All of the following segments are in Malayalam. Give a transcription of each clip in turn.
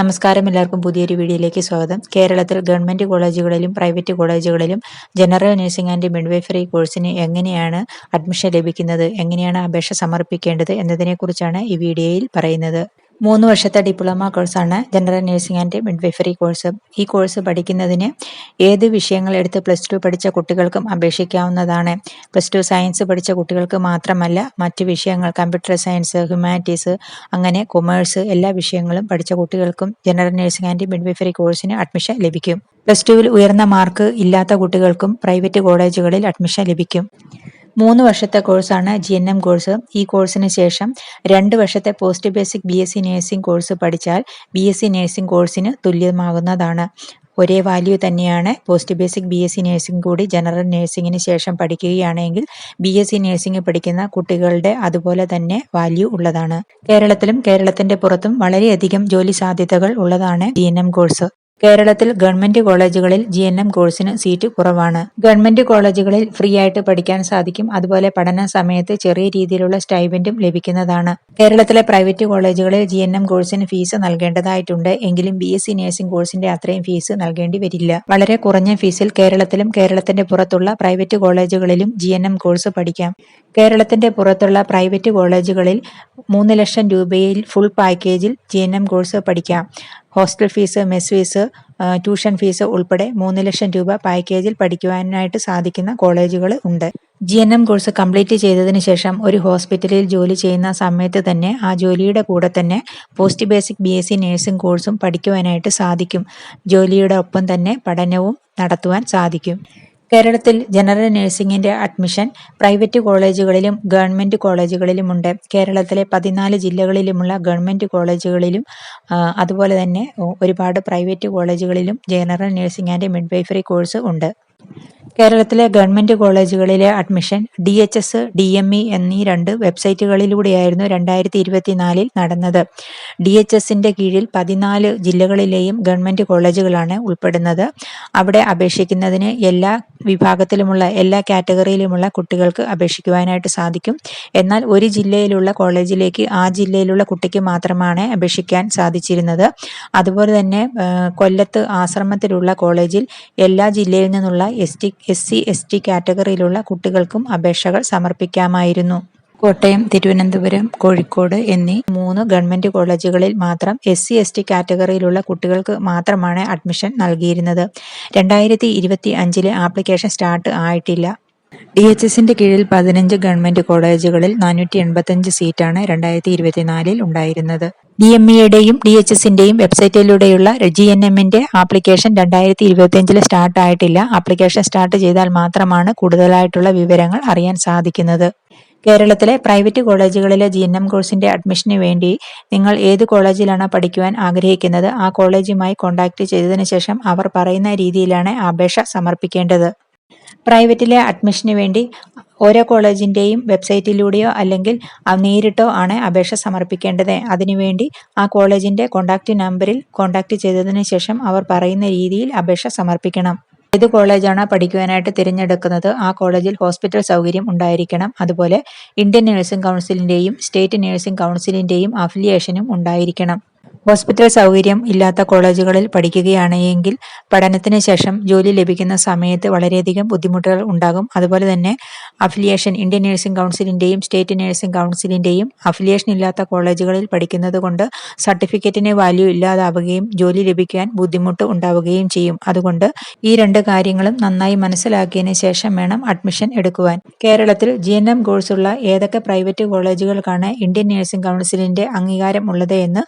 നമസ്കാരം. എല്ലാവർക്കും പുതിയൊരു വീഡിയോയിലേക്ക് സ്വാഗതം. കേരളത്തിൽ ഗവൺമെന്റ് കോളേജുകളിലും പ്രൈവറ്റ് കോളേജുകളിലും ജനറൽ നഴ്സിംഗ് ആൻഡ് മിഡ്വൈഫറി കോഴ്സിന് എങ്ങനെയാണ് അഡ്മിഷൻ ലഭിക്കുന്നത്? എങ്ങനെയാണ് അപേക്ഷ സമർപ്പിക്കേണ്ടത് എന്നതിനെക്കുറിച്ചാണ് ഈ വീഡിയോയിൽ പറയുന്നത്. മൂന്ന് വർഷത്തെ ഡിപ്ലോമ കോഴ്സാണ് general nursing and midwifery course. ഈ കോഴ്സ് പഠിക്കുന്നതിന് ഏത് വിഷയങ്ങൾ എടുത്ത് പ്ലസ് ടു പഠിച്ച കുട്ടികൾക്കും അപേക്ഷിക്കാവുന്നതാണ്. പ്ലസ് ടു സയൻസ് പഠിച്ച കുട്ടികൾക്ക് മാത്രമല്ല മറ്റ് വിഷയങ്ങൾ കമ്പ്യൂട്ടർ സയൻസ് ഹ്യൂമാനിറ്റീസ് അങ്ങനെ കൊമേഴ്സ് എല്ലാ വിഷയങ്ങളും പഠിച്ച കുട്ടികൾക്കും ജനറൽ നഴ്സിംഗ് ആൻഡ് മിഡ്വൈഫറി കോഴ്സിന് അഡ്മിഷൻ ലഭിക്കും. പ്ലസ് ടുവിൽ ഉയർന്ന മാർക്ക് ഇല്ലാത്ത കുട്ടികൾക്കും പ്രൈവറ്റ് കോളേജുകളിൽ അഡ്മിഷൻ ലഭിക്കും. മൂന്ന് വർഷത്തെ കോഴ്സാണ് ജി എൻ എം കോഴ്സ് ഈ കോഴ്സിന് ശേഷം രണ്ട് വർഷത്തെ post basic B S C nursing course പഠിച്ചാൽ ബി എസ് സി നഴ്സിംഗ് കോഴ്സിന് തുല്യമാകുന്നതാണ്. ഒരേ വാല്യൂ തന്നെയാണ് post basic B S C nursing കൂടി ജനറൽ നഴ്സിംഗിന് ശേഷം പഠിക്കുകയാണെങ്കിൽ ബി എസ് സി നഴ്സിംഗ് പഠിക്കുന്ന കുട്ടികളുടെ അതുപോലെ തന്നെ വാല്യൂ ഉള്ളതാണ്. കേരളത്തിലും കേരളത്തിന്റെ പുറത്തും വളരെയധികം ജോലി സാധ്യതകൾ ഉള്ളതാണ് എം കോഴ്സ് കേരളത്തിൽ ഗവൺമെന്റ് കോളേജുകളിൽ ജി എൻ എം കോഴ്സിന് സീറ്റ് കുറവാണ്. ഗവൺമെന്റ് കോളേജുകളിൽ ഫ്രീ ആയിട്ട് പഠിക്കാൻ സാധിക്കും. അതുപോലെ പഠന സമയത്ത് ചെറിയ രീതിയിലുള്ള സ്റ്റൈബൻഡും ലഭിക്കുന്നതാണ്. കേരളത്തിലെ പ്രൈവറ്റ് കോളേജുകളിൽ ജി എൻ എം കോഴ്സിന് ഫീസ് നൽകേണ്ടതായിട്ടുണ്ട്. എങ്കിലും ബി എസ് സി നഴ്സിംഗ് കോഴ്സിന്റെ അത്രയും ഫീസ് നൽകേണ്ടി വരില്ല. വളരെ കുറഞ്ഞ ഫീസിൽ കേരളത്തിലും കേരളത്തിന്റെ പുറത്തുള്ള പ്രൈവറ്റ് കോളേജുകളിലും ജി എൻ എം കോഴ്സ് പഠിക്കാം. കേരളത്തിന്റെ പുറത്തുള്ള പ്രൈവറ്റ് കോളേജുകളിൽ മൂന്ന് ലക്ഷം രൂപയിൽ ഫുൾ പാക്കേജിൽ ജി എൻ എം കോഴ്സ് പഠിക്കാം. Hostel fees mess fees tuition fees ഉൾപ്പെടെ മൂന്ന് ലക്ഷം രൂപ പാക്കേജിൽ പഠിക്കുവാനായിട്ട് സാധിക്കുന്ന കോളേജുകൾ ഉണ്ട്. G N M course complete ചെയ്തതിന് ശേഷം ഒരു ഹോസ്പിറ്റലിൽ ജോലി ചെയ്യുന്ന സമയത്ത് തന്നെ ആ ജോലിയുടെ കൂടെ തന്നെ post basic B S C nursing കോഴ്സും പഠിക്കുവാനായിട്ട് സാധിക്കും. ജോലിയുടെ ഒപ്പം തന്നെ പഠനവും നടത്തുവാൻ സാധിക്കും. കേരളത്തിൽ ജനറൽ നഴ്സിംഗിന്റെ അഡ്മിഷൻ പ്രൈവറ്റ് കോളേജുകളിലും ഗവൺമെന്റ് കോളേജുകളിലുമുണ്ട്. കേരളത്തിലെ പതിനാല് ജില്ലകളിലുമുള്ള ഗവൺമെന്റ് കോളേജുകളിലും അതുപോലെ തന്നെ ഒരുപാട് പ്രൈവറ്റ് കോളേജുകളിലും general nursing and midwifery course ഉണ്ട്. കേരളത്തിലെ ഗവൺമെന്റ് കോളേജുകളിലെ admission D H S D M E എന്നീ രണ്ട് വെബ്സൈറ്റുകളിലൂടെയായിരുന്നു രണ്ടായിരത്തി ഇരുപത്തിനാലിൽ നടന്നത്. ഡി എച്ച് എസിന്റെ കീഴിൽ പതിനാല് ജില്ലകളിലെയും ഗവൺമെന്റ് കോളേജുകളാണ് ഉൾപ്പെടുന്നത്. അവിടെ അപേക്ഷിക്കുന്നതിന് എല്ലാ വിഭാഗത്തിലുമുള്ള എല്ലാ കാറ്റഗറിയിലുമുള്ള കുട്ടികൾക്ക് അപേക്ഷിക്കുവാനായിട്ട് സാധിക്കും. എന്നാൽ ഒരു ജില്ലയിലുള്ള കോളേജിലേക്ക് ആ ജില്ലയിലുള്ള കുട്ടിക്ക് മാത്രമാണ് അപേക്ഷിക്കാൻ സാധിച്ചിരുന്നത്. അതുപോലെ തന്നെ കൊല്ലത്ത് ആശ്രമത്തിലുള്ള കോളേജിൽ എല്ലാ ജില്ലയിൽ നിന്നുള്ള S T S C S T കാറ്റഗറിയിലുള്ള കുട്ടികൾക്കും അപേക്ഷകൾ സമർപ്പിക്കാമായിരുന്നു. കോട്ടയം തിരുവനന്തപുരം കോഴിക്കോട് എന്നീ മൂന്ന് ഗവൺമെന്റ് കോളേജുകളിൽ മാത്രം എസ് സി എസ് ടി കാറ്റഗറിയിലുള്ള കുട്ടികൾക്ക് മാത്രമാണ് അഡ്മിഷൻ നൽകിയിരുന്നത്. രണ്ടായിരത്തി ഇരുപത്തി അഞ്ചിലെ ആപ്ലിക്കേഷൻ സ്റ്റാർട്ട് ആയിട്ടില്ല. ഡി എച്ച് എസിന്റെ കീഴിൽ പതിനഞ്ച് ഗവൺമെന്റ് കോളേജുകളിൽ നാനൂറ്റി എൺപത്തഞ്ച് സീറ്റാണ് രണ്ടായിരത്തി ഇരുപത്തിനാലിൽ ഉണ്ടായിരുന്നത്. ഡി എം ഇയുടെയും ഡി എച്ച് എസിന്റെയും വെബ്സൈറ്റിലൂടെയുള്ള ജി എൻ എമ്മിന്റെ ആപ്ലിക്കേഷൻ രണ്ടായിരത്തി ഇരുപത്തിയഞ്ചിൽ സ്റ്റാർട്ട് ആയിട്ടില്ല. ആപ്ലിക്കേഷൻ സ്റ്റാർട്ട് ചെയ്താൽ മാത്രമാണ് കൂടുതലായിട്ടുള്ള വിവരങ്ങൾ അറിയാൻ സാധിക്കുന്നത്. കേരളത്തിലെ പ്രൈവറ്റ് കോളേജുകളിലെ ജി എൻ എം കോഴ്സിന്റെ അഡ്മിഷന് വേണ്ടി നിങ്ങൾ ഏത് കോളേജിലാണ് പഠിക്കുവാൻ ആഗ്രഹിക്കുന്നത് ആ കോളേജുമായി കോൺടാക്ട് ചെയ്തതിനു ശേഷം അവർ പറയുന്ന രീതിയിലാണ് അപേക്ഷ സമർപ്പിക്കേണ്ടത്. പ്രൈവറ്റിലെ അഡ്മിഷന് വേണ്ടി ഓരോ കോളേജിന്റെയും വെബ്സൈറ്റിലൂടെയോ അല്ലെങ്കിൽ നേരിട്ടോ ആണ് അപേക്ഷ സമർപ്പിക്കേണ്ടത്. അതിനുവേണ്ടി ആ കോളേജിന്റെ കോൺടാക്റ്റ് നമ്പറിൽ കോൺടാക്റ്റ് ചെയ്തതിന് ശേഷം അവർ പറയുന്ന രീതിയിൽ അപേക്ഷ സമർപ്പിക്കണം. ഏത് കോളേജാണ് പഠിക്കുവാനായിട്ട് തിരഞ്ഞെടുക്കുന്നത് ആ കോളേജിൽ ഹോസ്പിറ്റൽ സൗകര്യം ഉണ്ടായിരിക്കണം. അതുപോലെ ഇന്ത്യൻ നഴ്സിംഗ് കൗൺസിലിന്റെയും സ്റ്റേറ്റ് നഴ്സിംഗ് കൗൺസിലിന്റെയും അഫിലിയേഷനും ഉണ്ടായിരിക്കണം. ഹോസ്പിറ്റൽ സൗകര്യം ഇല്ലാത്ത കോളേജുകളിൽ പഠിക്കുകയാണെങ്കിൽ പഠനത്തിന് ശേഷം ജോലി ലഭിക്കുന്ന സമയത്ത് വളരെയധികം ബുദ്ധിമുട്ടുകൾ ഉണ്ടാകും. അതുപോലെ തന്നെ അഫിലിയേഷൻ ഇന്ത്യൻ നഴ്സിംഗ് കൗൺസിലിന്റെയും സ്റ്റേറ്റ് നഴ്സിംഗ് കൗൺസിലിന്റെയും അഫിലിയേഷൻ ഇല്ലാത്ത കോളേജുകളിൽ പഠിക്കുന്നത് കൊണ്ട് സർട്ടിഫിക്കറ്റിന് വാല്യൂ ഇല്ലാതാവുകയും ജോലി ലഭിക്കാൻ ബുദ്ധിമുട്ട് ഉണ്ടാവുകയും ചെയ്യും. അതുകൊണ്ട് ഈ രണ്ട് കാര്യങ്ങളും നന്നായി മനസ്സിലാക്കിയതിന് ശേഷം വേണം അഡ്മിഷൻ എടുക്കുവാൻ. കേരളത്തിൽ ജി എൻ എം കോഴ്സുള്ള ഏതൊക്കെ പ്രൈവറ്റ് കോളേജുകൾക്കാണ് ഇന്ത്യൻ നഴ്സിംഗ് കൗൺസിലിന്റെ അംഗീകാരം ഉള്ളത് എന്ന്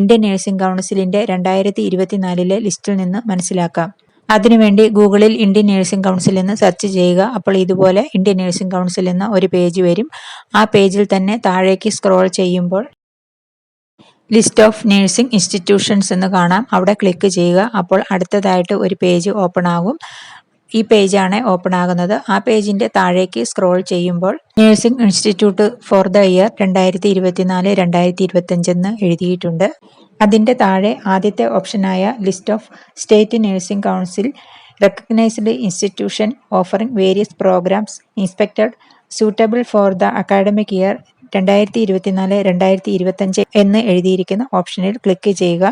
ഇന്ത്യൻ നഴ്സിംഗ് കൗൺസിലിന്റെ രണ്ടായിരത്തി ഇരുപത്തിനാലിലെ ലിസ്റ്റിൽ നിന്ന് മനസ്സിലാക്കാം. അതിനുവേണ്ടി ഗൂഗിളിൽ ഇന്ത്യൻ നഴ്സിംഗ് കൗൺസിൽ എന്ന് സെർച്ച് ചെയ്യുക. അപ്പോൾ ഇതുപോലെ ഇന്ത്യൻ നഴ്സിംഗ് കൗൺസിൽ എന്ന ഒരു പേജ് വരും. ആ പേജിൽ തന്നെ താഴേക്ക് സ്ക്രോൾ ചെയ്യുമ്പോൾ ലിസ്റ്റ് ഓഫ് നഴ്സിംഗ് ഇൻസ്റ്റിറ്റ്യൂഷൻസ് എന്ന് കാണാം. അവിടെ ക്ലിക്ക് ചെയ്യുക. അപ്പോൾ അടുത്തതായിട്ട് ഒരു പേജ് ഓപ്പൺ ആകും. ഈ പേജാണ് ഓപ്പൺ ആകുന്നത്. ആ പേജിന്റെ താഴേക്ക് സ്ക്രോൾ ചെയ്യുമ്പോൾ nursing institute for the year രണ്ടായിരത്തി ഇരുപത്തിനാല് രണ്ടായിരത്തി ഇരുപത്തഞ്ചെന്ന് എഴുതിയിട്ടുണ്ട്. അതിന്റെ താഴെ ആദ്യത്തെ ഓപ്ഷനായ list of state nursing council recognised institution offering various programmes inspected suitable for the academic year രണ്ടായിരത്തി ഇരുപത്തിനാല് രണ്ടായിരത്തി ഇരുപത്തഞ്ച് എന്ന് എഴുതിയിരിക്കുന്ന ഓപ്ഷനിൽ ക്ലിക്ക് ചെയ്യുക.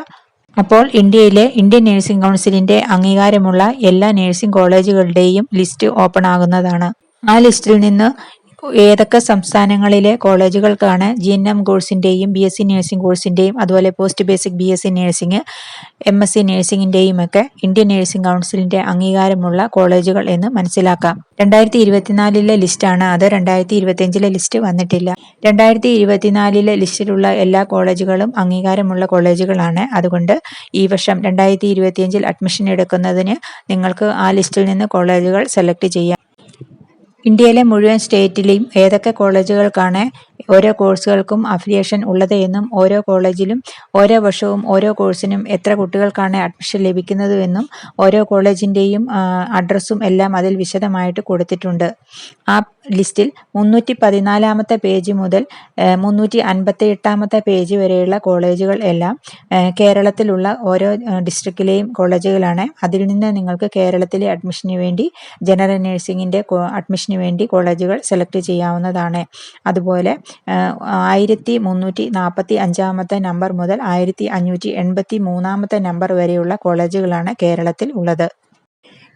അപ്പോൾ ഇന്ത്യയിലെ ഇന്ത്യൻ നഴ്സിംഗ് കൗൺസിലിന്റെ അംഗീകാരമുള്ള എല്ലാ നഴ്സിംഗ് കോളേജുകളുടെയും ലിസ്റ്റ് ഓപ്പൺ ആകുന്നതാണ്. ആ ലിസ്റ്റിൽ നിന്ന് ഏതൊക്കെ സംസ്ഥാനങ്ങളിലെ കോളേജുകൾക്കാണ് ജി എൻ എം കോഴ്സിന്റെയും ബി എസ് സി നഴ്സിംഗ് കോഴ്സിന്റെയും അതുപോലെ post basic B S C nursing M S C നഴ്സിംഗിന്റെയും ഒക്കെ ഇന്ത്യൻ നഴ്സിംഗ് കൗൺസിലിന്റെ അംഗീകാരമുള്ള കോളേജുകൾ എന്ന് മനസ്സിലാക്കാം. രണ്ടായിരത്തി ഇരുപത്തിനാലിലെ ലിസ്റ്റാണ് അത്. രണ്ടായിരത്തി ഇരുപത്തിയഞ്ചിലെ ലിസ്റ്റ് വന്നിട്ടില്ല. രണ്ടായിരത്തി ഇരുപത്തിനാലിലെ ലിസ്റ്റിലുള്ള എല്ലാ കോളേജുകളും അംഗീകാരമുള്ള കോളേജുകളാണ്. അതുകൊണ്ട് ഈ വർഷം രണ്ടായിരത്തി ഇരുപത്തിയഞ്ചിൽ അഡ്മിഷൻ എടുക്കുന്നതിന് നിങ്ങൾക്ക് ആ ലിസ്റ്റിൽ നിന്ന് കോളേജുകൾ സെലക്ട് ചെയ്യാം. ഇന്ത്യയിലെ മുഴുവൻ സ്റ്റേറ്റിലെയും ഏതൊക്കെ കോളേജുകൾക്കാണ് ഓരോ കോഴ്സുകൾക്കും അഫിലിയേഷൻ ഉള്ളത് എന്നും ഓരോ കോളേജിലും ഓരോ വർഷവും ഓരോ കോഴ്സിനും എത്ര കുട്ടികൾക്കാണ് അഡ്മിഷൻ ലഭിക്കുന്നതെന്നും ഓരോ കോളേജിന്റെയും അഡ്രസ്സും എല്ലാം അതിൽ വിശദമായിട്ട് കൊടുത്തിട്ടുണ്ട്. ആ ലിസ്റ്റിൽ മുന്നൂറ്റി പതിനാലാമത്തെ പേജ് മുതൽ മുന്നൂറ്റി അൻപത്തി എട്ടാമത്തെ പേജ് വരെയുള്ള കോളേജുകൾ എല്ലാം കേരളത്തിലുള്ള ഓരോ ഡിസ്ട്രിക്റ്റിലെയും കോളേജുകളാണ്. അതിൽ നിന്ന് നിങ്ങൾക്ക് കേരളത്തിലെ അഡ്മിഷന് വേണ്ടി ജനറൽ നഴ്സിംഗിന്റെ അഡ്മിഷന് വേണ്ടി കോളേജുകൾ സെലക്ട് ചെയ്യാവുന്നതാണ്. അതുപോലെ ആയിരത്തി മുന്നൂറ്റി നാൽപ്പത്തി അഞ്ചാമത്തെ നമ്പർ മുതൽ ആയിരത്തി അഞ്ഞൂറ്റി എൺപത്തി മൂന്നാമത്തെ നമ്പർ വരെയുള്ള കോളേജുകളാണ് കേരളത്തിൽ ഉള്ളത്.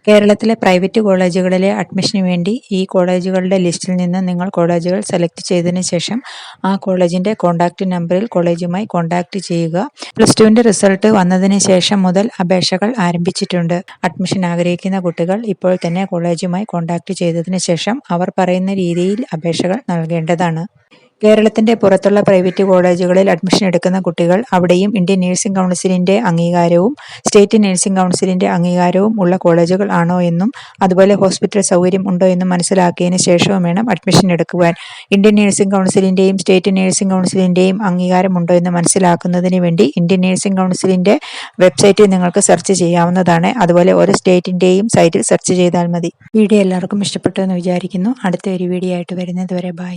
കേരളത്തിലെ പ്രൈവറ്റ് കോളേജുകളിലെ അഡ്മിഷന് വേണ്ടി ഈ കോളേജുകളുടെ ലിസ്റ്റിൽ നിന്ന് നിങ്ങൾ കോളേജുകൾ സെലക്ട് ചെയ്തതിന് ശേഷം ആ കോളേജിന്റെ കോൺടാക്റ്റ് നമ്പറിൽ കോളേജുമായി കോൺടാക്റ്റ് ചെയ്യുക. പ്ലസ് ടുവിന്റെ റിസൾട്ട് വന്നതിന് ശേഷം മുതൽ അപേക്ഷകൾ ആരംഭിച്ചിട്ടുണ്ട്. അഡ്മിഷൻ ആഗ്രഹിക്കുന്ന കുട്ടികൾ ഇപ്പോൾ തന്നെ കോളേജുമായി കോൺടാക്റ്റ് ചെയ്തതിന് ശേഷം അവർ പറയുന്ന രീതിയിൽ അപേക്ഷകൾ നൽകേണ്ടതാണ്. കേരളത്തിന്റെ പുറത്തുള്ള പ്രൈവറ്റ് കോളേജുകളിൽ അഡ്മിഷൻ എടുക്കുന്ന കുട്ടികൾ അവിടെയും ഇന്ത്യൻ നഴ്സിംഗ് കൗൺസിലിന്റെ അംഗീകാരവും സ്റ്റേറ്റ് നഴ്സിംഗ് കൗൺസിലിന്റെ അംഗീകാരവും ഉള്ള കോളേജുകൾ ആണോ എന്നും അതുപോലെ ഹോസ്പിറ്റൽ സൗകര്യം ഉണ്ടോ എന്നും മനസ്സിലാക്കിയതിന് ശേഷവും വേണം അഡ്മിഷൻ എടുക്കുവാൻ. ഇന്ത്യൻ നഴ്സിംഗ് കൗൺസിലിന്റെയും സ്റ്റേറ്റ് നഴ്സിംഗ് കൗൺസിലിന്റെയും അംഗീകാരമുണ്ടോ എന്ന് മനസ്സിലാക്കുന്നതിന് വേണ്ടി ഇന്ത്യൻ നഴ്സിംഗ് കൗൺസിലിന്റെ വെബ്സൈറ്റിൽ നിങ്ങൾക്ക് സെർച്ച് ചെയ്യാവുന്നതാണ്. അതുപോലെ ഓരോ സ്റ്റേറ്റിന്റെയും സൈറ്റിൽ സെർച്ച് ചെയ്താൽ മതി. വീഡിയോ എല്ലാവർക്കും ഇഷ്ടപ്പെട്ടു എന്ന് വിചാരിക്കുന്നു. അടുത്ത ഒരു വീഡിയോ ആയിട്ട് വരുന്നത് വരെ ബൈ